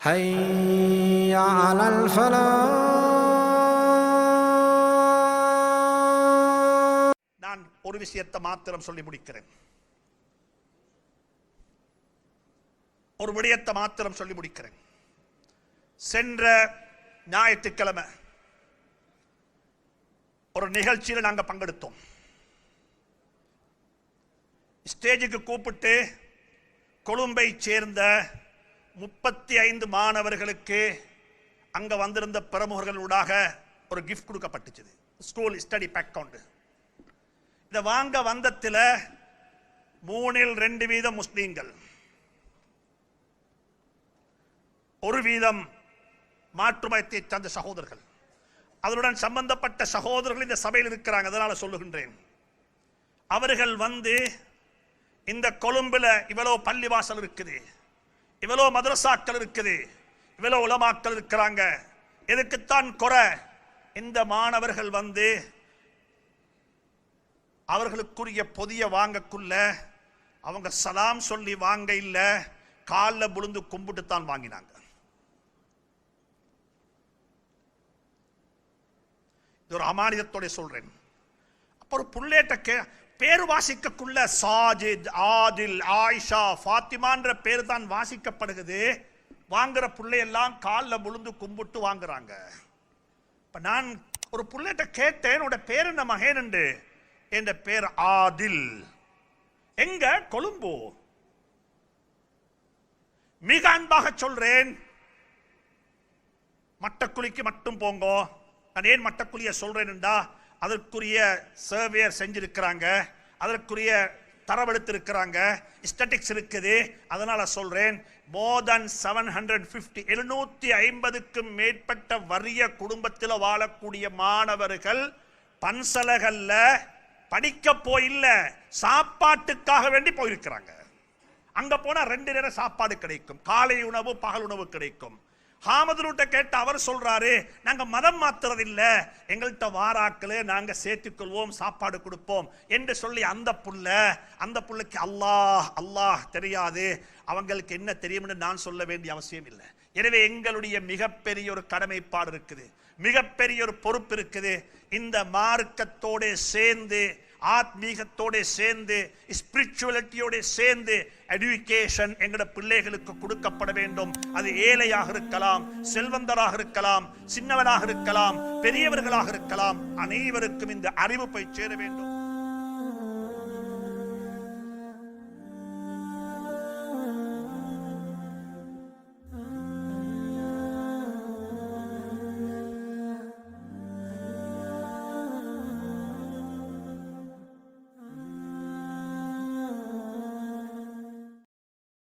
حي على الفلاح நான் ஒரு விஷயத்தை மாத்திரம் சொல்லி முடிக்கிறேன் ஒரு விடயத்தை மாத்திரம் சொல்லி முடிக்கிறேன் சென்ற ஞாயிற்றுக்கிழமை ஒரு நிகழ்ச்சியில் நாங்க பங்கெடுத்தோம் ஸ்டேஜுக்கு கூப்பிட்டு கொழும்பை சேர்ந்த முப்பத்தி ஐந்து மாணவர்களுக்கு அங்க வந்திருந்த பிரமுகர்களூடாக ஒரு கிஃப்ட் கொடுக்கப்பட்டுச்சு. ஸ்கூல் ஸ்டடி பேக் கவுண்டு இதை வாங்க வந்தத்தில் மூணில் ரெண்டு வீதம் முஸ்லீம்கள். ஒரு வீதம் மாற்றுமயத்தை சார்ந்த சகோதரர்கள். அதனுடன் சம்பந்தப்பட்ட சகோதரர்கள் இந்த சபையில் இருக்கிறாங்க அதனால சொல்லுகின்றேன். அவர்கள் வந்து இந்த கொழும்புல இவ்வளவு பள்ளிவாசல் இருக்குது. இவ்வளவு மதரசாக்கள் இருக்குது. இவ்வளவு உலமாக்கள் இருக்கிறாங்க. எதுக்குத்தான் குறை? இந்த மாணவர்கள் வந்து அவர்களுக்குரிய பொதிய வாங்கக்குள்ள அவங்க சலாம் சொல்லி வாங்க இல்லை காலில் விழுந்து கும்பிட்டு தான் வாங்கினாங்க. இது ஒரு அமானிதத்தோட சொல்றேன். அப்புறம் ஒரு புள்ளேட்ட கே பேர் வாசிக்கக்குள்ள சாஜித் ஆதில் ஆயிஷா ஃபாத்திமான்ற பேர் தான் வாசிக்கப்படுகிறது. வாங்குற புள்ளையெல்லாம் காலில் விழுந்து கும்பிட்டு வாங்குறாங்க. இப்போ நான் ஒரு பிள்ளைகிட்ட கேட்டேன் என்னோட பேர் என்ன மகேன் என்ற பேர் ஆதில். எங்க? கொழும்பு. மிக அன்பாக சொல்றேன். மட்டக்குழிக்கு மட்டும் போங்கோ. நான் ஏன் மட்டக்குழிய சொல்றேன்டா அதற்குரிய சர்வேயர் செஞ்சிருக்கிறாங்க அதற்குரிய தரவெடுத்திருக்கிறாங்க ஸ்டட்டிக்ஸ் இருக்குது. அதனால் சொல்கிறேன் more than seven hundred fifty எழுநூற்றி ஐம்பதுக்கும் மேற்பட்ட வறிய குடும்பத்தில் வாழக்கூடிய மாணவர்கள் பன்சலகல்ல படிக்க போயில்ல சாப்பாட்டுக்காக வேண்டி போயிருக்கிறாங்க. அங்கே போனால் ரெண்டு நேரம் சாப்பாடு கிடைக்கும் காலை உணவு பகல் உணவு கிடைக்கும். ஹாமதுருட்ட கேட்ட அவர் சொல்றாரு நாங்க மதம் மாத்துறது இல்ல எங்கள்கிட்ட வாராக்களே நாங்க சேர்த்துக்கொள்வோம் சாப்பாடு கொடுப்போம் என்று சொல்லி அந்த புள்ள அந்த புள்ளைக்கு அல்லாஹ் அல்லாஹ் தெரியாது. அவங்களுக்கு என்ன தெரியும்னு நான் சொல்ல வேண்டிய அவசியம் இல்லை. எனவே எங்களுடைய மிகப்பெரிய ஒரு கடமைப்பாடு இருக்குது. மிகப்பெரிய ஒரு பொறுப்பு இருக்குது. இந்த மார்க்கத்தோட சேர்ந்து ஆத்மீகத்தோட சேர்ந்து ஸ்பிரிச்சுவலிட்டியோட சேர்ந்து எடுகேஷன் எங்கட பிள்ளைகளுக்கு கொடுக்கப்பட வேண்டும். அது ஏழையாக இருக்கலாம் செல்வந்தராக இருக்கலாம் சின்னவனாக இருக்கலாம் பெரியவர்களாக இருக்கலாம். அனைவருக்கும் இந்த அறிவு போய் சேர வேண்டும்.